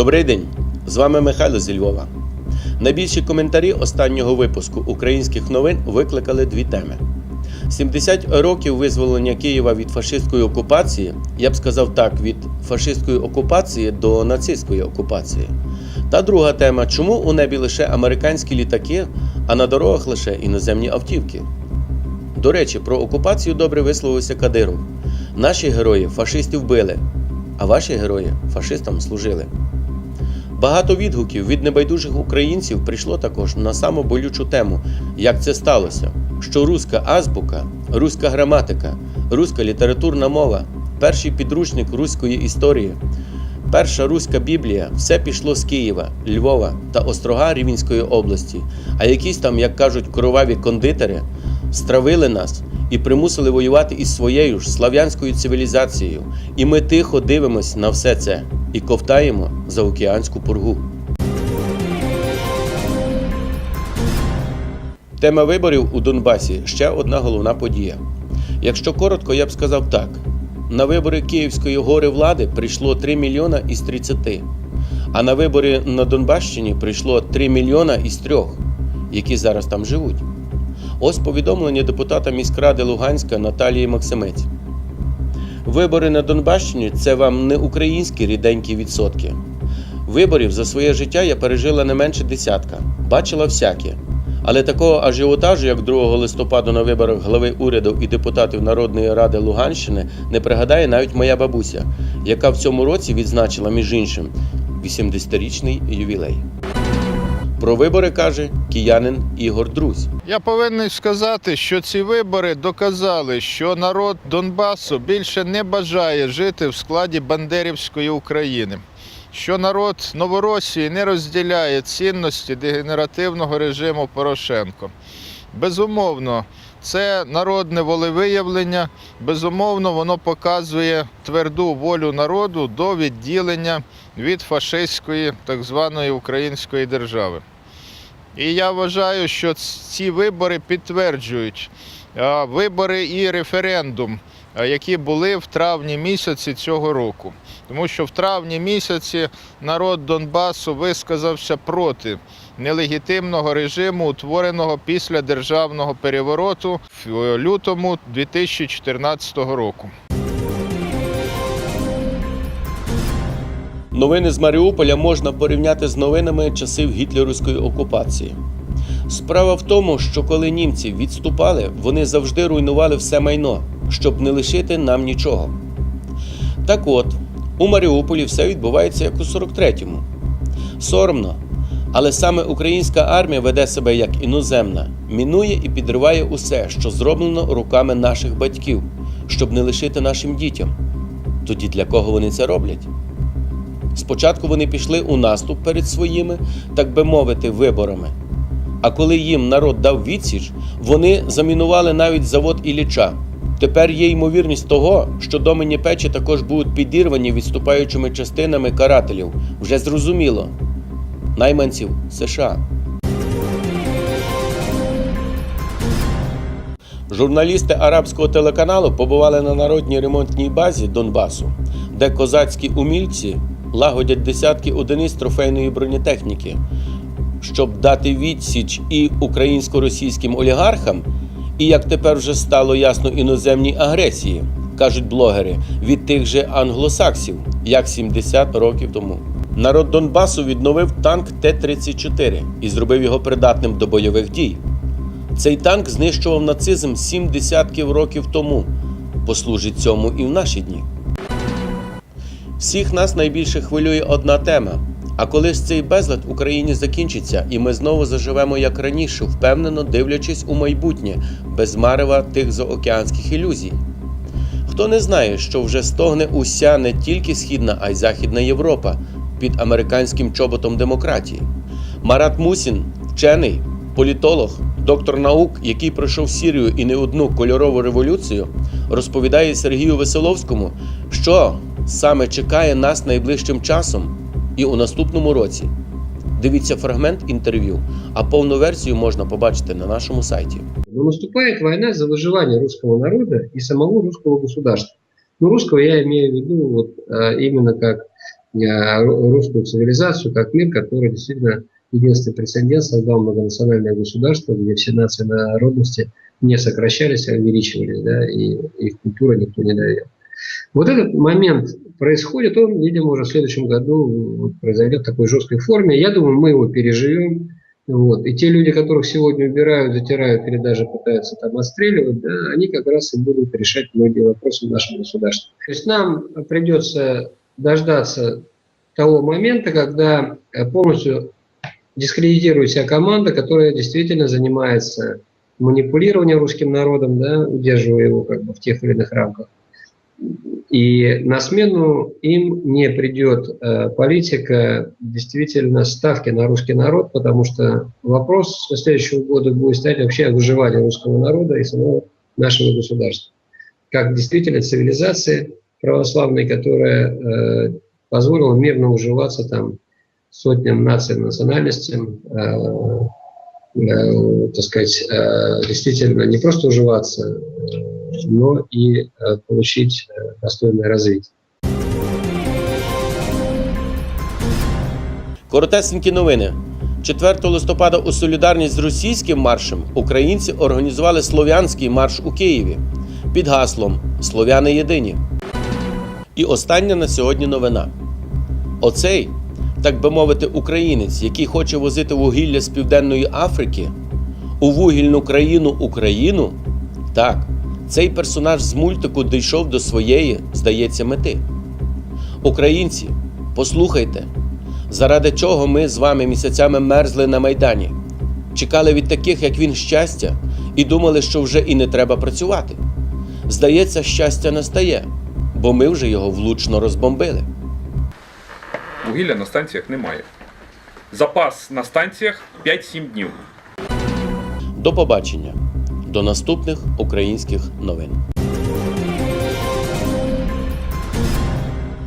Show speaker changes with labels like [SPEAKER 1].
[SPEAKER 1] Добрий день! З вами Михайло зі Львова. Найбільші коментарі останнього випуску українських новин викликали дві теми: 70 років визволення Києва від фашистської окупації, я б сказав так, від фашистської окупації до нацистської окупації. Та друга тема: чому у небі лише американські літаки, а на дорогах лише іноземні автівки? До речі, про окупацію добре висловився Кадиров. Наші герої фашистів били, а ваші герої фашистам служили. Багато відгуків від небайдужих українців прийшло також на саму болючу тему, як це сталося, що руська азбука, руська граматика, руська літературна мова, перший підручник руської історії, перша руська біблія все пішло з Києва, Львова та Острога Рівненської області, а якісь там, як кажуть, кроваві кондитери стравили нас і примусили воювати із своєю ж слав'янською цивілізацією. І ми тихо дивимось на все це і ковтаємо за океанську пургу. Тема виборів у Донбасі ще одна головна подія. Якщо коротко, я б сказав так: на вибори Київської гори влади прийшло 3 мільйона із 30, а на вибори на Донбащині прийшло 3 мільйона із 3, які зараз там живуть. Ось повідомлення депутата міськради Луганська Наталії Максимець. Вибори на Донбащині це вам не українські ріденькі відсотки. Виборів за своє життя я пережила не менше десятка, бачила всяке. Але такого ажіотажу, як 2 листопада на виборах глави уряду і депутатів Народної ради Луганщини, не пригадає навіть моя бабуся, яка в цьому році відзначила між іншим 80-річний ювілей. Про вибори каже киянин Ігор Друзь.
[SPEAKER 2] Я повинен сказати, що ці вибори доказали, що народ Донбасу більше не бажає жити в складі Бандерівської України, що народ Новоросії не розділяє цінності дегенеративного режиму Порошенко. Безумовно, це народне волевиявлення, безумовно, воно показує тверду волю народу до відділення від фашистської так званої української держави. І я вважаю, що ці вибори підтверджують вибори і референдум, які були в травні місяці цього року. Тому що в травні місяці народ Донбасу висказався проти нелегітимного режиму, утвореного після державного перевороту в лютому 2014 року.
[SPEAKER 1] Новини з Маріуполя можна порівняти з новинами часів гітлерівської окупації. Справа в тому, що коли німці відступали, вони завжди руйнували все майно, щоб не лишити нам нічого. Так от, у Маріуполі все відбувається як у 43-му. Соромно. Але саме українська армія веде себе як іноземна, мінує і підриває усе, що зроблено руками наших батьків, щоб не лишити нашим дітям. Тоді для кого вони це роблять? Спочатку вони пішли у наступ перед своїми, так би мовити, виборами. А коли їм народ дав відсіч, вони замінували навіть завод Ілліча. Тепер є ймовірність того, що домені печі також будуть підірвані відступаючими частинами карателів. Вже зрозуміло. Найманців США. Журналісти арабського телеканалу побували на народній ремонтній базі Донбасу, де козацькі умільці лагодять десятки одиниць трофейної бронетехніки, щоб дати відсіч і українсько-російським олігархам, і як тепер вже стало ясно іноземній агресії, кажуть блогери, від тих же англосаксів, як 70 років тому. Народ Донбасу відновив танк Т-34 і зробив його придатним до бойових дій. Цей танк знищував нацизм сім десятків років тому. Послужить цьому і в наші дні. Всіх нас найбільше хвилює одна тема. А коли ж цей безлад в Україні закінчиться, і ми знову заживемо як раніше, впевнено дивлячись у майбутнє, без марева тих заокеанських ілюзій. Хто не знає, що вже стогне уся не тільки східна, а й західна Європа під американським чоботом демократії. Марат Мусін, вчений, політолог, доктор наук, який пройшов Сірію і не одну кольорову революцію, розповідає Сергію Веселовському, що саме чекає нас найближчим часом і у наступному році. Дивіться фрагмент інтерв'ю, а повну версію можна побачити на нашому сайті.
[SPEAKER 3] Но наступает война за выживание русского народа и самого русского государства. Ну, русского я имею в виду вот, а, именно как э, ру- русскую цивилизацию как мир, который действительно единственный прецедент создал многонациональное государство, где все нации народности не сокращались, а увеличивались, да, и их культура никто не доверял. Вот этот момент происходит, он, видимо, уже в следующем году произойдет в такой жесткой форме. Я думаю, мы его переживем. Вот. И те люди, которых сегодня убирают, затирают или даже пытаются там отстреливать, да, они как раз и будут решать многие вопросы в нашем государстве. То есть нам придется дождаться того момента, когда э, полностью дискредитирует вся команда, которая действительно занимается манипулированием русским народом, да, удерживая его как бы в тех или иных рамках. И на смену им не придет э, политика действительно ставки на русский народ, потому что вопрос со следующего года будет стоять вообще о выживании русского народа и самого нашего государства. Как действительно цивилизации православной, которая э, позволила мирно уживаться там сотням наций, национальностям, э, так сказать, э, действительно не просто уживаться, э, но и э, получить э, достойное развитие.
[SPEAKER 1] Коротесенькі новини. 4 листопада у солідарність з російським маршем українці організували слов'янський марш у Києві під гаслом Слов'яни єдині. І остання на сьогодні новина. Оцей, так би мовити, українець, який хоче возити вугілля з Південної Африки у вугільну країну Україну, так, цей персонаж з мультику дійшов до своєї, здається, мети. Українці, послухайте, заради чого ми з вами місяцями мерзли на Майдані, чекали від таких, як він, щастя, і думали, що вже і не треба працювати. Здається, щастя настає, бо ми вже його влучно розбомбили.
[SPEAKER 4] Вугілля на станціях немає. Запас на станціях 5-7 днів.
[SPEAKER 1] До побачення, до наступних українських новин.